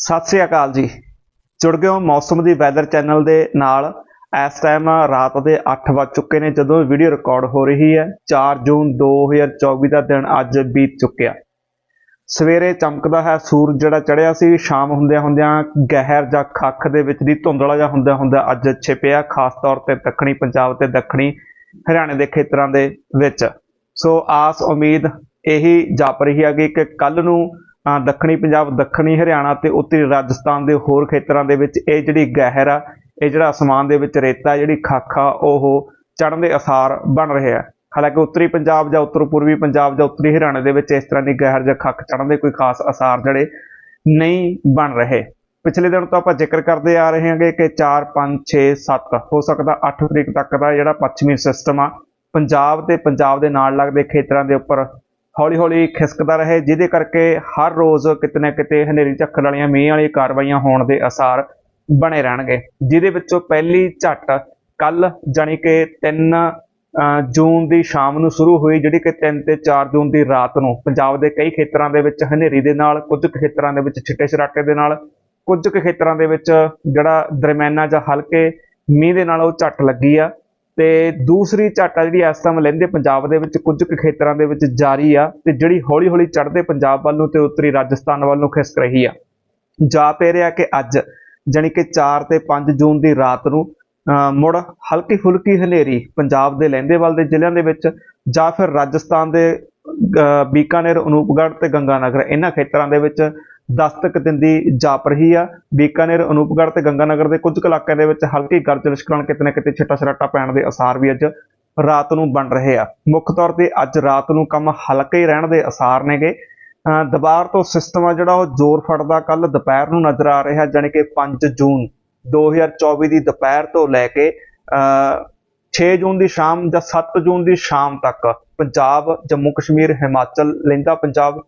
ਸਤਿ ਸ੍ਰੀ ਅਕਾਲ ਜੀ। ਜੁੜ ਗਏ ਹੋ ਮੌਸਮ ਦੀ ਵੈਦਰ ਚੈਨਲ ਦੇ ਨਾਲ। ਇਸ ਟਾਈਮ ਰਾਤ ਦੇ 8 ਵੱਜ ਚੁੱਕੇ ਨੇ ਜਦੋਂ ਵੀਡੀਓ ਰਿਕਾਰਡ ਹੋ ਰਹੀ ਹੈ। 4 ਜੂਨ 2024 ਦਾ ਦਿਨ ਅੱਜ ਬੀਤ ਚੁੱਕਿਆ। ਸਵੇਰੇ ਚਮਕਦਾ ਹੈ ਸੂਰਜ ਜਿਹੜਾ ਚੜਿਆ ਸੀ, ਸ਼ਾਮ ਹੁੰਦਿਆਂ ਹੁੰਦਿਆਂ ਗਹਿਰ ਜਾਂ ਖੱਖ ਦੇ ਵਿੱਚ ਦੀ ਧੁੰਦਲਾ ਜਿਹਾ ਹੁੰਦਾ ਹੁੰਦਾ ਅੱਜ ਛਿਪਿਆ, ਖਾਸ ਤੌਰ ਤੇ ਦੱਖਣੀ ਪੰਜਾਬ ਤੇ ਦੱਖਣੀ ਹਰਿਆਣੇ ਦੇ ਖੇਤਰਾਂ ਦੇ ਵਿੱਚ। ਸੋ ਆਸ, ਉਮੀਦ ਇਹੀ ਜਾਪ ਰਹੀ ਹੈ ਕਿ ਕੱਲ ਨੂੰ ਦੱਖਣੀ ਪੰਜਾਬ, ਦੱਖਣੀ ਹਰਿਆਣਾ ਤੇ ਉੱਤਰੀ ਰਾਜਸਥਾਨ ਦੇ ਹੋਰ ਖੇਤਰਾਂ ਦੇ ਵਿੱਚ ਇਹ ਜਿਹੜੀ ਗਹਿਰ ਆ, ਇਹ ਜਿਹੜਾ ਅਸਮਾਨ ਦੇ ਵਿੱਚ ਰੇਤਾ ਜਿਹੜੀ ਖੱਖ ਆ, ਉਹ ਚੜ੍ਹਨ ਦੇ ਅਸਾਰ ਬਣ ਰਹੇ ਆ। ਹਾਲਾਂਕਿ ਉੱਤਰੀ ਪੰਜਾਬ ਜਾਂ ਉੱਤਰ ਪੂਰਬੀ ਪੰਜਾਬ ਜਾਂ ਉੱਤਰੀ ਹਰਿਆਣਾ ਦੇ ਵਿੱਚ ਇਸ ਤਰ੍ਹਾਂ ਦੀ ਗਹਿਰ ਜਾਂ ਖੱਖ ਚੜ੍ਹਨ ਦੇ ਕੋਈ ਖਾਸ ਅਸਾਰ ਜਿਹੜੇ ਨਹੀਂ ਬਣ ਰਹੇ। ਪਿਛਲੇ ਦਿਨ ਤੋਂ ਆਪਾਂ ਜ਼ਿਕਰ ਕਰਦੇ ਆ ਰਹੇ ਹਾਂਗੇ ਕਿ 4 5 6 7 ਹੋ ਸਕਦਾ 8 ਤਰੀਕ ਤੱਕ ਦਾ ਜਿਹੜਾ ਪੱਛਮੀ ਸਿਸਟਮ ਆ, ਪੰਜਾਬ ਤੇ ਪੰਜਾਬ ਦੇ ਨਾਲ ਲੱਗਦੇ ਖੇਤਰਾਂ ਦੇ ਉੱਪਰ ਹੌਲੀ ਹੌਲੀ ਖਿਸਕਦਾ ਰਹੇ, ਜਿਹਦੇ ਕਰਕੇ ਹਰ ਰੋਜ਼ ਕਿਤੇ ਨਾ ਕਿਤੇ ਹਨੇਰੀ ਝੱਖੜ ਵਾਲੀਆਂ, ਮੀਂਹ ਵਾਲੀਆਂ ਕਾਰਵਾਈਆਂ ਹੋਣ ਦੇ ਅਸਾਰ ਬਣੇ ਰਹਿਣਗੇ। ਜਿਹਦੇ ਵਿੱਚੋਂ ਪਹਿਲੀ ਝੱਟ ਕੱਲ ਜਾਣੀ ਕਿ 3 ਜੂਨ ਦੀ ਸ਼ਾਮ ਨੂੰ ਸ਼ੁਰੂ ਹੋਈ, ਜਿਹੜੀ ਕਿ 3 ਤੇ 4 ਜੂਨ ਦੀ ਰਾਤ ਨੂੰ। ਪੰਜਾਬ ਦੇ ਕਈ ਖੇਤਰਾਂ ਦੇ ਵਿੱਚ ਹਨੇਰੀ ਦੇ ਨਾਲ, ਕੁਝ ਕੁ ਖੇਤਰਾਂ ਦੇ ਵਿੱਚ ਛਿੱਟੇ ਛਰਾਟੇ ਦੇ ਨਾਲ, ਕੁਝ ਕੁ ਖੇਤਰਾਂ ਦੇ ਵਿੱਚ ਜਿਹੜਾ ਦਰਮਿਆਨਾ ਜਾਂ ਹਲਕੇ ਮੀਂਹ ਦੇ ਨਾਲ ਉਹ ਝੱਟ ਲੱਗੀ ਆ। ਤੇ ਦੂਸਰੀ ਝਾਟਾ ਜਿਹੜੀ ਇਸ ਸਮੇਂ ਲਹਿੰਦੇ ਪੰਜਾਬ ਦੇ ਵਿੱਚ ਕੁਝ ਕੁ ਖੇਤਰਾਂ ਦੇ ਵਿੱਚ ਜਾਰੀ ਆ ਤੇ ਜਿਹੜੀ ਹੌਲੀ ਹੌਲੀ ਚੜ੍ਹਦੇ ਪੰਜਾਬ ਵੱਲ ਨੂੰ ਤੇ ਉੱਤਰੀ ਰਾਜਸਥਾਨ ਵੱਲ ਨੂੰ ਖਿਸਕ ਰਹੀ ਆ। ਜਾ ਪੈ ਰਿਹਾ ਕਿ ਅੱਜ ਜਾਣੀ ਕਿ 4 ਤੇ 5 ਜੂਨ ਦੀ ਰਾਤ ਨੂੰ ਮੁੜ ਹਲਕੀ ਫੁਲਕੀ ਹਨੇਰੀ ਪੰਜਾਬ ਦੇ ਲਹਿੰਦੇਵਾਲ ਦੇ ਜ਼ਿਲ੍ਹਿਆਂ ਦੇ ਵਿੱਚ ਜਾਂ ਫਿਰ ਰਾਜਸਥਾਨ ਦੇ ਅਹ ਬੀਕਾਨੇਰ, ਅਨੂਪਗੜ੍ਹ ਤੇ ਗੰਗਾਨਗਰ ਇਹਨਾਂ ਖੇਤਰਾਂ ਦੇ ਵਿੱਚ ਦਸਤਕ ਦਿੰਦੀ ਜਾਪ ਰਹੀ ਆ। ਬੀਕਾਨੇਰ, ਅਨੂਪਗੜ੍ਹ ਤੇ ਗੰਗਾਨਗਰ ਦੇ ਕੁਝ ਕੁ ਇਲਾਕਿਆਂ ਦੇ ਵਿੱਚ ਹਲਕੀ ਗਰਜ ਲਿਸ਼ਕਣ ਕਿਤੇ ਨਾ ਕਿਤੇ ਛਿੱਟਾ ਛਰਾਟਾ ਪੈਣ ਦੇ ਅਸਾਰ ਵੀ ਅੱਜ ਰਾਤ ਨੂੰ ਬਣ ਰਹੇ ਆ। ਮੁੱਖ ਤੌਰ ਤੇ ਅੱਜ ਰਾਤ ਨੂੰ ਕੰਮ ਹਲਕੇ ਰਹਿਣ ਦੇ ਅਸਾਰ ਨੇਗੇ। ਦੁਬਾਰ ਤੋਂ ਸਿਸਟਮ ਆ ਜਿਹੜਾ ਉਹ ਜ਼ੋਰ ਫੜਦਾ ਕੱਲ ਦੁਪਹਿਰ ਨੂੰ ਨਜ਼ਰ ਆ ਰਿਹਾ, ਜਾਣੀ ਕਿ 5 ਜੂਨ 2024 ਦੀ ਦੁਪਹਿਰ ਤੋਂ ਲੈ ਕੇ, ਅਹ 6 ਜੂਨ ਦੀ ਸ਼ਾਮ ਜਾਂ 7 ਜੂਨ ਦੀ ਸ਼ਾਮ ਤੱਕ ਪੰਜਾਬ ਜੰਮੂ ਕਸ਼ਮੀਰ ਹਿਮਾਚਲ, ਲਹਿੰਦਾ ਪੰਜਾਬ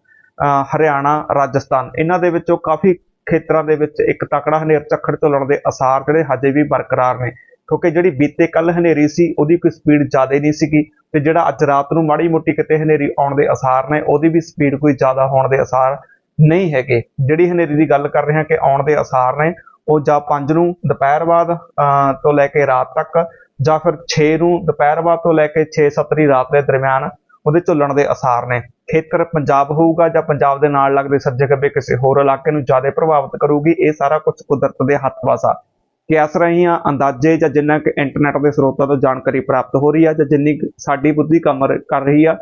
ਹਰਿਆਣਾ, ਰਾਜਸਥਾਨ। ਇਹਨਾਂ ਦੇ ਵਿੱਚੋਂ ਕਾਫੀ ਖੇਤਰਾਂ ਦੇ ਵਿੱਚ ਇੱਕ ਤਕੜਾ ਹਨੇਰ ਝੱਖੜ ਝੁੱਲਣ ਦੇ ਅਸਾਰ ਜਿਹੜੇ ਹਜੇ ਵੀ ਬਰਕਰਾਰ ਨੇ। ਕਿਉਂਕਿ ਜਿਹੜੀ ਬੀਤੇ ਕੱਲ ਹਨੇਰੀ ਸੀ, ਉਹਦੀ ਕੋਈ ਸਪੀਡ ਜ਼ਿਆਦਾ ਨਹੀਂ ਸੀਗੀ ਤੇ ਜਿਹੜਾ ਅੱਜ ਰਾਤ ਨੂੰ ਮਾੜੀ ਮੋਟੀ ਕਿਤੇ ਹਨੇਰੀ ਆਉਣ ਦੇ ਅਸਾਰ ਨੇ, ਉਹਦੀ ਵੀ ਸਪੀਡ ਕੋਈ ਜ਼ਿਆਦਾ ਹੋਣ ਦੇ ਅਸਾਰ ਨਹੀਂ ਹੈਗੇ। ਜਿਹੜੀ ਹਨੇਰੀ ਦੀ ਗੱਲ ਕਰ ਰਹੇ ਹਾਂ ਕਿ ਆਉਣ ਦੇ ਅਸਾਰ ਨੇ, ਉਹ ਜਾਂ 5 ਨੂੰ ਦੁਪਹਿਰ ਬਾਅਦ ਤੋਂ ਲੈ ਕੇ ਰਾਤ ਤੱਕ ਜਾਂ ਫਿਰ 6 ਨੂੰ ਦੁਪਹਿਰ ਬਾਅਦ ਤੋਂ ਲੈ ਕੇ 6-7 ਦੀ ਰਾਤ ਦੇ ਦਰਮਿਆਨ ਉਹਦੇ ਝੁੱਲਣ ਦੇ ਅਸਾਰ ਨੇ। ਖੇਤਰ ਪੰਜਾਬ ਹੋਊਗਾ ਜਾਂ ਪੰਜਾਬ ਦੇ ਨਾਲ ਲੱਗਦੇ ਸੱਜੇ ਖੱਬੇ ਕਿਸੇ ਹੋਰ ਇਲਾਕੇ ਨੂੰ ਜ਼ਿਆਦਾ ਪ੍ਰਭਾਵਿਤ ਕਰੂਗੀ, ਇਹ ਸਾਰਾ ਕੁਝ ਕੁਦਰਤ ਦੇ ਹੱਥ ਵਸ। ਆ ਕਿਆਸ ਰਹੀਆਂ ਅੰਦਾਜ਼ੇ ਜਾਂ ਜਿੰਨਾ ਕਿ ਇੰਟਰਨੈਟ ਦੇ ਸਰੋਤਾਂ ਤੋਂ ਜਾਣਕਾਰੀ ਪ੍ਰਾਪਤ ਹੋ ਰਹੀ ਆ ਜਾਂ ਜਿੰਨੀ ਕੁ ਸਾਡੀ ਬੁੱਧੀ ਕੰਮ ਕਰ ਰਹੀ ਆ,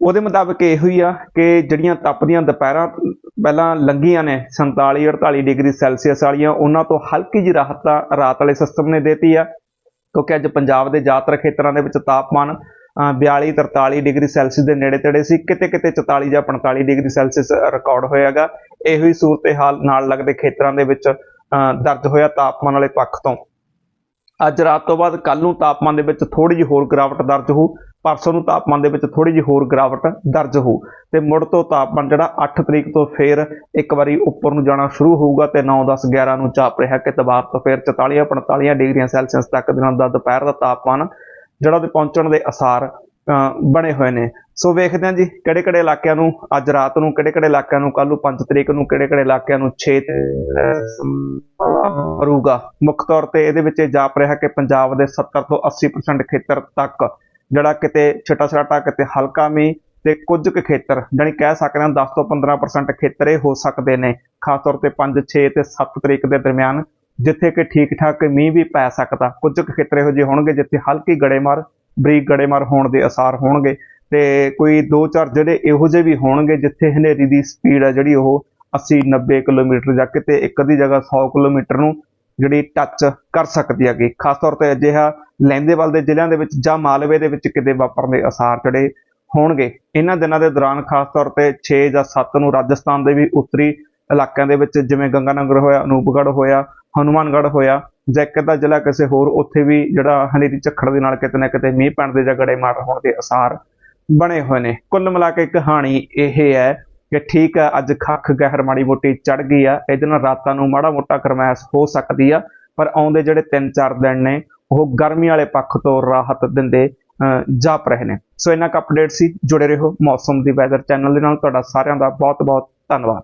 ਉਹਦੇ ਮੁਤਾਬਕ ਇਹੋ ਹੀ ਆ ਕਿ ਜਿਹੜੀਆਂ ਤਪਦੀਆਂ ਦੁਪਹਿਰਾਂ ਪਹਿਲਾਂ ਲੰਘੀਆਂ ਨੇ 47 48 ਡਿਗਰੀ ਸੈਲਸੀਅਸ ਵਾਲੀਆਂ, ਉਹਨਾਂ ਤੋਂ ਹਲਕੀ ਜਿਹੀ ਰਾਹਤ ਤਾਂ ਰਾਤ ਵਾਲੇ ਸਿਸਟਮ ਨੇ ਦੇਤੀ ਆ, ਕਿਉਂਕਿ ਅੱਜ ਪੰਜਾਬ ਦੇ ਜ਼ਿਆਦਾਤਰ ਖੇਤਰਾਂ ਦੇ ਵਿੱਚ ਤਾਪਮਾਨ 42 43 ਡਿਗਰੀ ਸੈਲਸੀਅਸ ਦੇ ਨੇੜੇ ਤੇੜੇ ਸੀ। ਕਿਤੇ ਕਿਤੇ 44 ਜਾਂ 45 ਡਿਗਰੀ ਸੈਲਸੀਅਸ ਰਿਕਾਰਡ ਹੋਇਆਗਾ ਇਹੋ ਹੀ ਸੂਰਤ-ਹਾਲ ਨਾਲ ਲੱਗਦੇ ਖੇਤਰਾਂ ਦੇ ਵਿੱਚ ਦਰਜ ਹੋਇਆ ਤਾਪਮਾਨ ਵਾਲੇ ਪੱਖ ਤੋਂ। ਅੱਜ ਰਾਤ ਤੋਂ ਬਾਅਦ ਕੱਲ ਨੂੰ ਤਾਪਮਾਨ ਦੇ ਵਿੱਚ ਥੋੜੀ ਜਿਹੀ ਹੋਰ ਗਿਰਾਵਟ ਦਰਜ ਹੋਊ। ਪਰਸੋਂ ਨੂੰ ਤਾਪਮਾਨ ਦੇ ਵਿੱਚ ਥੋੜੀ ਜਿਹੀ ਹੋਰ ਗਿਰਾਵਟ ਦਰਜ ਹੋਊ। ਤੇ ਮੁੜ ਤੋਂ ਤਾਪਮਾਨ ਜਿਹੜਾ 8 ਤਰੀਕ ਤੋਂ ਫੇਰ ਇੱਕ ਵਾਰੀ ਉੱਪਰ ਨੂੰ ਜਾਣਾ ਸ਼ੁਰੂ ਹੋਊਗਾ ਤੇ 9 10 11 ਨੂੰ ਚਾਪ ਰਿਹਾ ਕਿ ਤਬਾਰ ਤੋਂ ਫੇਰ 44 45 ਡਿਗਰੀਆਂ ਸੈਲਸੀਅਸ ਤੱਕ ਦਿਨਾਂ ਦਾ ਦੁਪਹਿਰ ਦਾ ਤਾਪਮਾਨ ਜਿਹੜਾ ਉਹਦੇ ਪਹੁੰਚਣ ਦੇ ਅਸਾਰ ਅਹ, ਬਣੇ ਹੋਏ ਨੇ। ਸੋ ਵੇਖਦੇ ਹਾਂ ਜੀ ਕਿਹੜੇ ਕਿਹੜੇ ਇਲਾਕਿਆਂ ਨੂੰ ਅੱਜ ਰਾਤ ਨੂੰ ਕਿਹੜੇ ਕਿਹੜੇ ਇਲਾਕਿਆਂ ਨੂੰ ਕੱਲ ਨੂੰ 5 ਤਰੀਕ ਨੂੰ ਕਿਹੜੇ ਕਿਹੜੇ ਇਲਾਕਿਆਂ ਨੂੰ 6 ਕਰੂਗਾ ਮੁੱਖ ਤੌਰ ਤੇ ਇਹਦੇ ਵਿੱਚ ਇਹ ਜਾਪ ਰਿਹਾ ਕਿ ਪੰਜਾਬ ਦੇ 70 ਤੋਂ 80% ਖੇਤਰ ਤੱਕ ਜਿਹੜਾ ਕਿਤੇ ਛੋਟਾ ਛਰਾਟਾ ਕਿਤੇ ਹਲਕਾ ਮੀਂਹ ਤੇ ਕੁਝ ਕੁ ਖੇਤਰ ਜਾਣੀ ਕਹਿ ਸਕਦੇ ਹਾਂ 10 ਤੋਂ 15% ਖੇਤਰ ਇਹ ਹੋ ਸਕਦੇ ਨੇ। ਖਾਸ ਤੌਰ ਤੇ 5 6 ਤੇ 7 ਤਰੀਕ ਦੇ ਦਰਮਿਆਨ ਜਿੱਥੇ ਕਿ ਠੀਕ ਠਾਕ ਮੀਂਹ ਵੀ ਪੈ ਸਕਦਾ। ਕੁਝ ਕੁ ਖੇਤਰ ਇਹੋ ਜਿਹੇ ਹੋਣਗੇ ਜਿੱਥੇ ਹਲਕੀ ਗੜੇਮਾਰ, ਬਰੀਕ ਗੜੇਮਾਰ ਹੋਣ ਦੇ ਅਸਾਰ ਹੋਣਗੇ ਤੇ ਕੋਈ ਦੋ ਚਾਰ ਜਿਹੜੇ ਇਹੋ ਜਿਹੇ ਵੀ ਹੋਣਗੇ ਜਿੱਥੇ ਹਨੇਰੀ ਦੀ ਸਪੀਡ ਆ ਜਿਹੜੀ ਉਹ 80 90 ਕਿਲੋਮੀਟਰ ਜਾਂ ਕਿਤੇ ਇੱਕ ਅੱਧੀ ਜਗ੍ਹਾ 100 ਕਿਲੋਮੀਟਰ ਨੂੰ ਜਿਹੜੀ ਟੱਚ ਕਰ ਸਕਦੀ ਹੈਗੀ। ਖਾਸ ਤੌਰ ਤੇ ਅਜਿਹਾ ਲਹਿੰਦੇਵਾਲ ਦੇ ਜ਼ਿਲ੍ਹਿਆਂ ਦੇ ਵਿੱਚ ਜਾਂ ਮਾਲਵੇ ਦੇ ਵਿੱਚ ਕਿਤੇ ਵਾਪਰਨ ਦੇ ਅਸਾਰ ਜਿਹੜੇ ਹੋਣਗੇ। ਇਹਨਾਂ ਦਿਨਾਂ ਦੇ ਦੌਰਾਨ ਖਾਸ ਤੌਰ ਤੇ 6 ਜਾਂ 7 ਨੂੰ ਰਾਜਸਥਾਨ ਦੇ ਵੀ ਉੱਤਰੀ ਇਲਾਕਿਆਂ ਦੇ ਵਿੱਚ ਜਿਵੇਂ ਗੰਗਾਨਗਰ ਹੋਇਆ, ਅਨੂਪਗੜ੍ਹ ਹੋਇਆ ਹਨੂਮਾਨਗੜ੍ਹ ਹੋਇਆ, ਜਾਂ ਇੱਕ ਜ਼ਿਲ੍ਹਾ ਕਿਸੇ ਹੋਰ, ਉੱਥੇ ਵੀ ਜਿਹੜਾ ਹਨੇਰੀ ਝੱਖੜ ਦੇ ਨਾਲ ਕਿਤੇ ਨਾ ਕਿਤੇ ਮੀਂਹ ਪੈਣ ਦੇ ਜਾਂ ਗੜੇ ਮਾਰ ਹੋਣ ਦੇ ਅਸਾਰ ਬਣੇ ਹੋਏ ਨੇ। ਕੁੱਲ ਮਿਲਾ ਕੇ ਕਹਾਣੀ ਇਹ ਹੈ ਕਿ ਠੀਕ ਆ ਅੱਜ ਖੱਖ ਗਹਿਰ ਮਾੜੀ ਮੋਟੀ ਚੜ ਗਈ ਆ, ਇਹਦੇ ਨਾਲ ਰਾਤਾਂ ਨੂੰ ਮਾੜਾ ਮੋਟਾ ਗਰਮੈਸ਼ ਹੋ ਸਕਦੀ ਆ, ਪਰ ਆਉਂਦੇ ਜਿਹੜੇ 3-4 ਦਿਨ ਨੇ, ਉਹ ਗਰਮੀ ਵਾਲੇ ਪੱਖ ਤੋਂ ਰਾਹਤ ਦਿੰਦੇ ਜਾਪ ਰਹੇ ਨੇ। ਸੋ ਇਹਨਾਂ ਕ ਅਪਡੇਟ ਸੀ, ਜੁੜੇ ਰਹੋ ਮੌਸਮ ਦੀ ਵੈਦਰ ਚੈਨਲ ਦੇ ਨਾਲ। ਤੁਹਾਡਾ ਸਾਰਿਆਂ ਦਾ ਬਹੁਤ ਬਹੁਤ ਧੰਨਵਾਦ।